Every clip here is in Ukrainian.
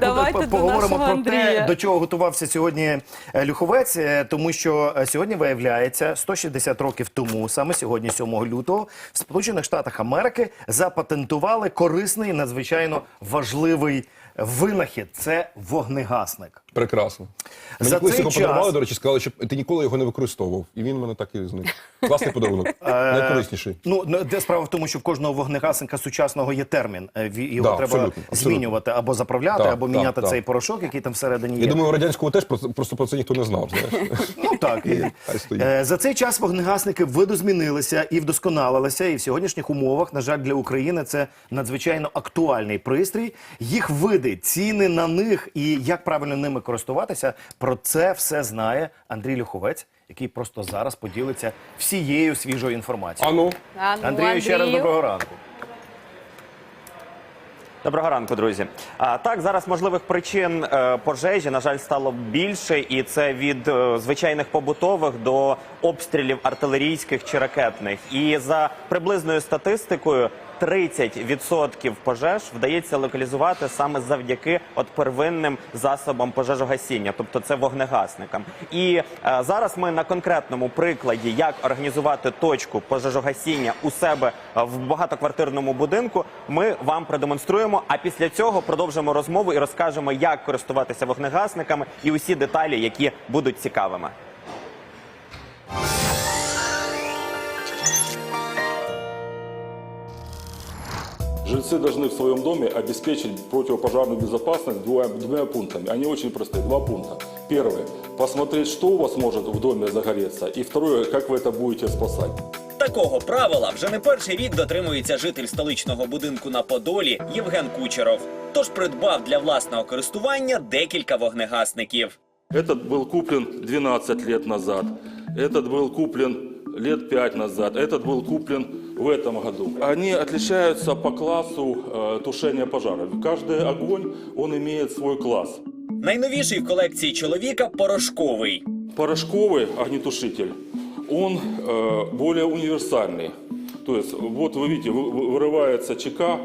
Давайте до поговоримо нашого про те, до чого готувався сьогодні е, Люховець, е, тому що е, сьогодні виявляється 160 років тому, саме сьогодні, 7 лютого, в Сполучених Штатах Америки запатентували корисний, надзвичайно важливий винахід. Це вогнегасник. Прекрасно. Мені За колись цей його час- подарували, до речі, сказали, що ти ніколи його не використовував. І він в мене так і зник. Класний подарунок. Найкорисніший. Ну ну, де справа в тому, що в кожного вогнегасника сучасного є термін. Е, ві- Його Да, треба абсолютно, абсолютно. змінювати або заправляти, Так, або так, міняти так. цей порошок, який там всередині є. Я думаю, у радянського теж просто, просто про це ніхто не знав. Знаєш. Ну так і. Е, за цей час вогнегасники видозмінилися і вдосконалилися. І в сьогоднішніх умовах, на жаль, для України це надзвичайно актуальний пристрій. Їх види, ціни на них і як правильно ними користуватися. Про це все знає Андрій Люховець, який просто зараз поділиться всією свіжою інформацією. А ну, А, ну, Андрію, ще раз доброго ранку. Доброго ранку, друзі. А, так, зараз можливих причин е, пожежі, на жаль, стало більше, і це від е, звичайних побутових до обстрілів артилерійських чи ракетних. І за приблизною статистикою. 30% пожеж вдається локалізувати саме завдяки от первинним засобам пожежогасіння, тобто це вогнегасникам. І е, зараз ми на конкретному прикладі, як організувати точку пожежогасіння у себе е, в багатоквартирному будинку, ми вам продемонструємо. А після цього продовжимо розмову і розкажемо, як користуватися вогнегасниками і усі деталі, які будуть цікавими. Жильцы должны в своем доме обеспечить противопожарную безопасность двумя, двумя пунктами. Они очень простые, два пункта. Первый – посмотреть, что у вас может в доме загореться. И второе – как вы это будете спасать. Такого правила вже не перший рік дотримується житель столичного будинку на Подолі Євген Кучеров. Тож придбав для власного користування декілька вогнегасників. Этот был куплен 12 лет назад. Этот был куплен лет 5 назад. Этот был куплен в этом году. Они отличаются по классу э, тушения пожаров. Каждый огонь, он имеет свой класс. Найновіший в колекції чоловіка порошковий. Порошковый огнетушитель, он э, более универсальный. То есть, вот вы видите, вы- вы- вырывается чека,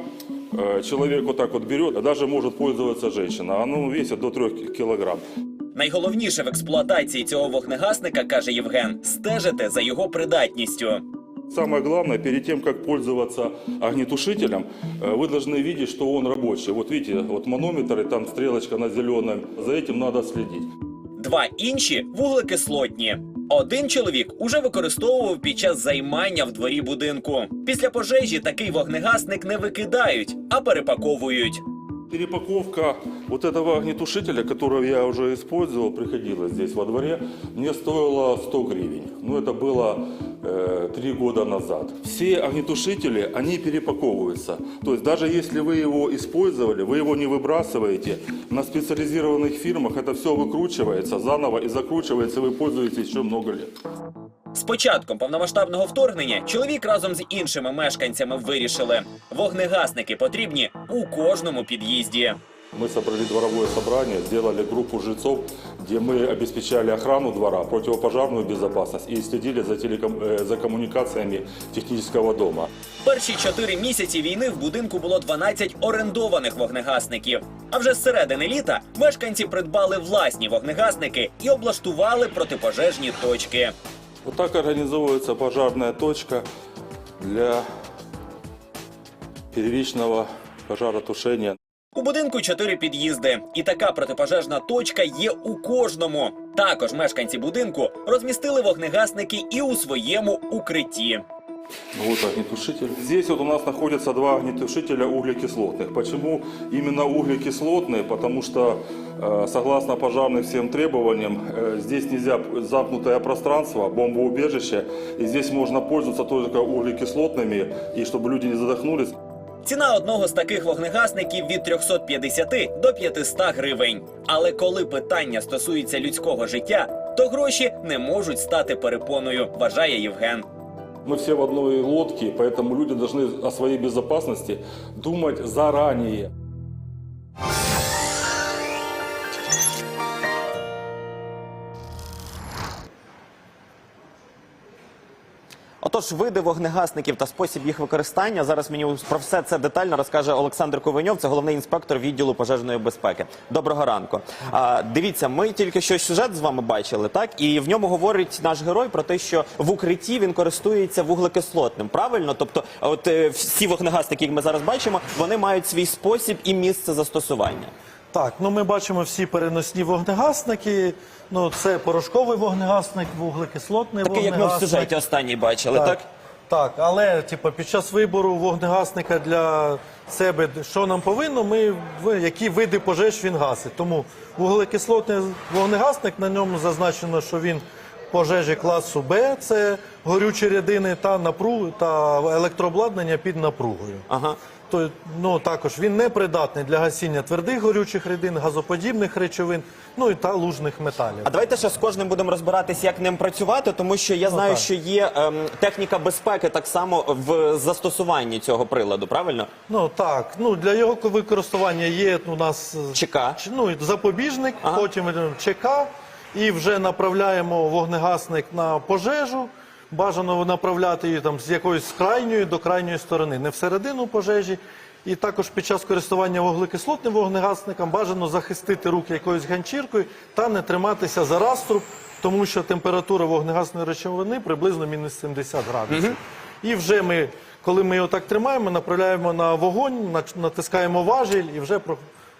э, человек вот так вот берет, а даже может пользоваться женщина. Оно весит до 3 килограмм. Найголовніше в експлуатації цього вогнегасника, каже Євген, стежити за його придатністю. Самое главное, перед тем, как пользоваться огнетушителем, э, вы должны видеть, что он рабочий. Вот видите, вот манометр, и там стрелочка на зеленом. За этим надо следить. Два інші вуглекислотні. Один чоловік уже використовував під час займання в дворі будинку. Після пожежі такий вогнегасник не викидають, а перепаковують. Перепаковка вот этого огнетушителя, которого я уже использовал, приходилось здесь во дворе, мне стоила 100 гривен. Ну, это было э, три года назад. Все огнетушители, они перепаковываются. То есть даже если вы его использовали, вы его не выбрасываете, на специализированных фирмах это все выкручивается заново и закручивается, и вы пользуетесь еще много лет. З початком повномасштабного вторгнення чоловік разом з іншими мешканцями вирішили: вогнегасники потрібні у кожному під'їзді. Мы собрали дворовое собрание, сделали группу жильцов, где мы обеспечали охрану двора, противопожарную безопасность и следили за, телеком... э, за коммуникациями технического дома. Перші чотири місяці війни в будинку було 12 орендованих вогнегасників. А вже з середини літа мешканці придбали власні вогнегасники і облаштували протипожежні точки. Вот так организовывается пожарная точка для первичного пожаротушения. У будинку чотири під'їзди, і така протипожежна точка є у кожному. Також мешканці будинку розмістили вогнегасники і у своєму укритті. Вот огнетушитель. Здесь вот у нас находятся два огнетушителя углекислотных. Почему именно углекислотные? Потому что, э, согласно пожарным всем требованиям, э, здесь нельзя замкнутое пространство, бомбоубежище, и здесь можно пользоваться только углекислотными, и чтобы люди не задохнулись. Ціна одного з таких вогнегасників від 350 до 500 гривень. Але коли питання стосується людського життя, то гроші не можуть стати перепоною, вважає Євген. Мы все в одной лодке, поэтому люди должны о своей безопасности думать заранее. Отож, види вогнегасників та спосіб їх використання. Зараз мені про все це детально розкаже Олександр Ковеньов, це головний інспектор відділу пожежної безпеки. Доброго ранку. А, дивіться, ми тільки що сюжет з вами бачили, так і в ньому говорить наш герой про те, що в укритті він користується вуглекислотним. Правильно, тобто, от е, всі вогнегасники, які ми зараз бачимо, вони мають свій спосіб і місце застосування. Так, ну ми бачимо всі переносні вогнегасники. Ну, це порошковий вогнегасник, вуглекислотний Такий, як ми в вогнегасник. сюжеті останній бачили, так? Так, але типу, під час вибору вогнегасника для себе, що нам повинно, ми в- які види пожеж він гасить. Тому вуглекислотний вогнегасник на ньому зазначено, що він пожежі класу Б, це горючі рядини та напруг та електрообладнання під напругою. Ага. То, ну, також він не придатний для гасіння твердих горючих рідин, газоподібних речовин, ну і та лужних металів. А давайте ще з кожним будемо розбиратись, як ним працювати, тому що я знаю, Ну, що є ем, техніка безпеки так само в застосуванні цього приладу, правильно? Ну так, ну для його використання є у нас е, ЧК. ну, запобіжник, Ага. потім йдемо ЧК і вже направляємо вогнегасник на пожежу. Бажано направляти її там з якоїсь крайньої до крайньої сторони, не всередину пожежі. І також під час користування вуглекислотним вогнегасником бажано захистити руки якоюсь ганчіркою та не триматися за раструб, тому що температура вогнегасної речовини приблизно мінус 70 градусів. І вже ми, коли ми його так тримаємо, направляємо на вогонь, натискаємо важіль і вже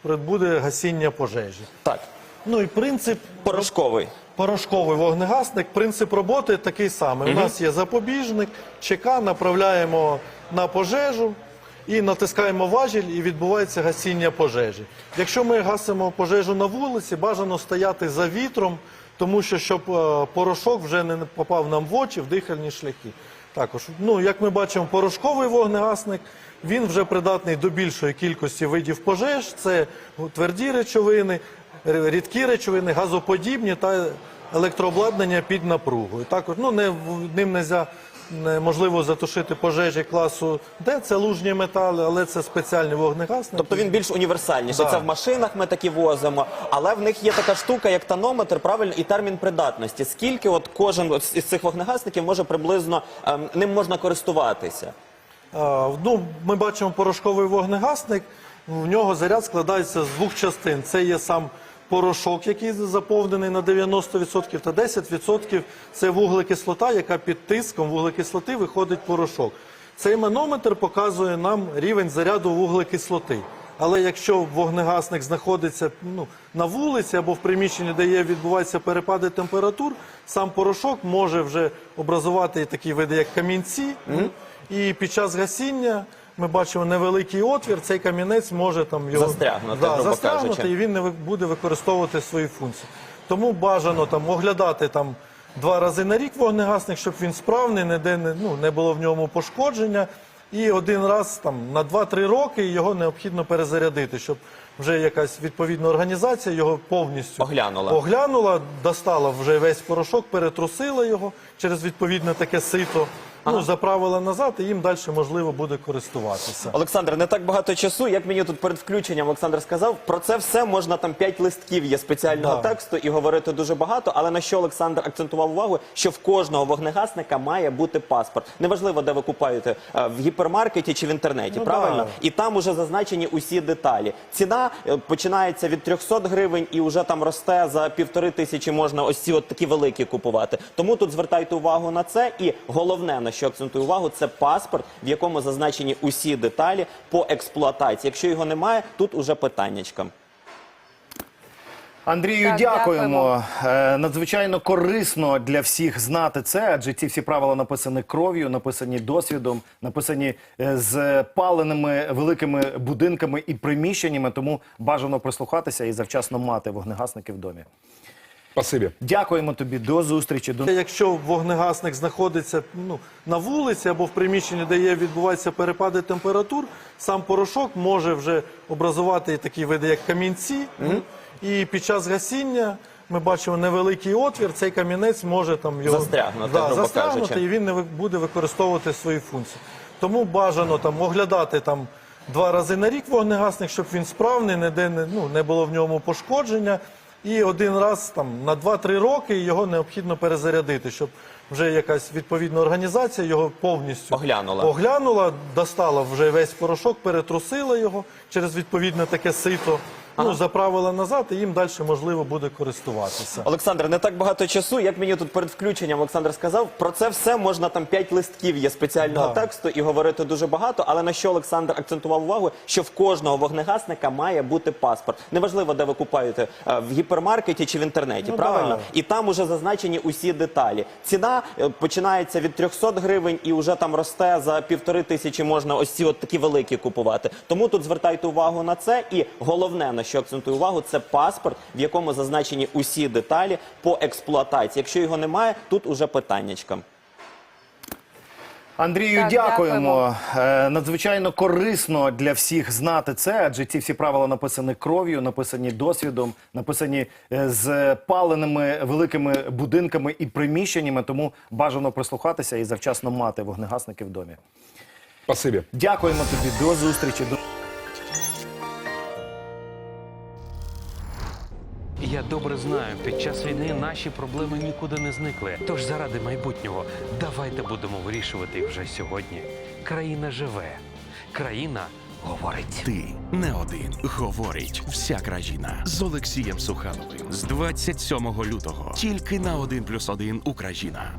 буде гасіння пожежі. Так, Ну і принцип порошковий. порошковий вогнегасник, принцип роботи такий самий. У нас є запобіжник, ЧК, направляємо на пожежу і натискаємо важіль, і відбувається гасіння пожежі. Якщо ми гасимо пожежу на вулиці, бажано стояти за вітром, тому що щоб е, порошок вже не попав нам в очі, в дихальні шляхи. Також, ну як ми бачимо, порошковий вогнегасник. Він вже придатний до більшої кількості видів пожеж. Це тверді речовини, рідкі речовини, газоподібні та електрообладнання під напругою. Також ну не ним нельзя неможливо затушити пожежі класу Д, це лужні метали, але це спеціальний вогнегасник. Тобто він більш універсальніший. Да. Це в машинах ми такі возимо, але в них є така штука, як тонометр, правильно, і термін придатності. Скільки от кожен от із цих вогнегасників може приблизно ем, ним можна користуватися? А, ну, ми бачимо порошковий вогнегасник. В нього заряд складається з двох частин. Це є сам порошок, який заповнений на 90%, та 10% це вуглекислота, яка під тиском вуглекислоти виходить порошок. Цей манометр показує нам рівень заряду вуглекислоти. Але якщо вогнегасник знаходиться ну, на вулиці або в приміщенні, де є, відбуваються перепади температур, сам порошок може вже образувати такі види, як камінці. І під час гасіння ми бачимо невеликий отвір, цей камінець може там його Застрягнути, да, грубо застрягнути кажучи. і він не ви- буде використовувати свої функції. Тому бажано там оглядати там два рази на рік вогнегасник, щоб він справний, ніде не, ну, не було в ньому пошкодження. І один раз там на 2-3 роки його необхідно перезарядити, щоб вже якась відповідна організація його повністю Оглянула. оглянула, достала вже весь порошок, перетрусила його через відповідне таке сито, ну, заправила назад, і їм далі можливо буде користуватися. Олександр, не так багато часу. Як мені тут перед включенням Олександр сказав, про це все можна там п'ять листків є спеціального Да. тексту і говорити дуже багато. Але на що Олександр акцентував увагу, що в кожного вогнегасника має бути паспорт. Неважливо, де ви купуєте е, в гіпермаркеті чи в інтернеті, Ну, правильно? да. І там уже зазначені усі деталі. Ціна е, починається від 300 гривень і вже там росте за півтори тисячі. Можна ось ці от такі великі купувати. Тому тут звертайте увагу на це. І головне на що акцентую увагу, це паспорт, в якому зазначені усі деталі по експлуатації. Якщо його немає, тут уже питаннячка. Андрію, Так, дякуємо. Е, Надзвичайно корисно для всіх знати це, адже ці всі правила написані кров'ю, написані досвідом, написані е, з паленими великими будинками і приміщеннями. Тому бажано прислухатися і завчасно мати вогнегасники в домі. Спасибі. Дякуємо тобі. До зустрічі. До Якщо вогнегасник знаходиться ну, на вулиці або в приміщенні, де є, відбуваються перепади температур, сам порошок може вже образувати такі види, як камінці. І під час гасіння ми бачимо невеликий отвір, цей камінець може там його Застрягнути, да, застрягнути і він не ви- буде використовувати свої функції. Тому бажано там оглядати там два рази на рік вогнегасник, щоб він справний, ніде не, ну, не було в ньому пошкодження. І один раз там на 2-3 роки його необхідно перезарядити, щоб вже якась відповідна організація його повністю Оглянула. оглянула, достала вже весь порошок, перетрусила його через відповідне таке сито, ну, заправила назад, і їм далі можливо буде користуватися. Олександр, не так багато часу. Як мені тут перед включенням Олександр сказав, про це все можна там п'ять листків є спеціального Да. тексту і говорити дуже багато. Але на що Олександр акцентував увагу, що в кожного вогнегасника має бути паспорт. Неважливо, де ви купуєте е, в гіпермаркеті чи в інтернеті, Ну, правильно? да. І там уже зазначені усі деталі. Ціна е, починається від 300 гривень і вже там росте за півтори тисячі. Можна ось ці от такі великі купувати. Тому тут звертайте увагу на це. І головне на що акцентую увагу, це паспорт, в якому зазначені усі деталі по експлуатації. Якщо його немає, тут уже питаннячка. Андрію, Так, дякуємо. Е, Надзвичайно корисно для всіх знати це, адже ці всі правила написані кров'ю, написані досвідом, написані е, з паленими великими будинками і приміщеннями. Тому бажано прислухатися і завчасно мати вогнегасники в домі. Спасибі. Дякуємо тобі. До зустрічі. Я добре знаю, під час війни наші проблеми нікуди не зникли. Тож заради майбутнього давайте будемо вирішувати вже сьогодні. Країна живе, країна говорить. Ти не один. Говорить вся країна з Олексієм Сухановим з 27 лютого. Тільки на 1+,1 Україна.